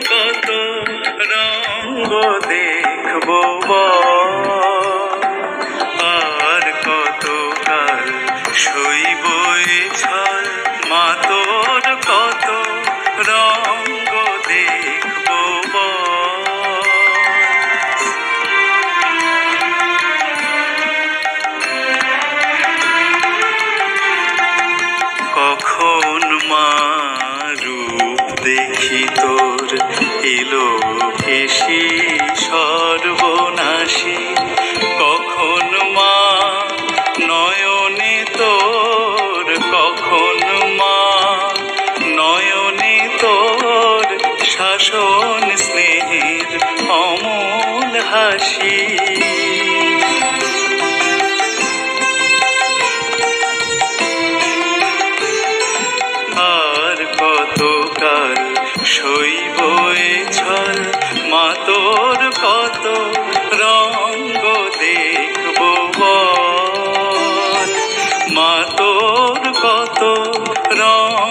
কত রঙ্গ দেখব বল? দেখি তোর এলো কেশি সর্বনাশী। কখন মা নয়নে তোর, কখন মা নয়নে তোর শাসন স্নেহের অমল হাসি। কতকাল এ ছল মা তোর কত রঙ্গ দেখব বল? মা তোর কত রঙ্গ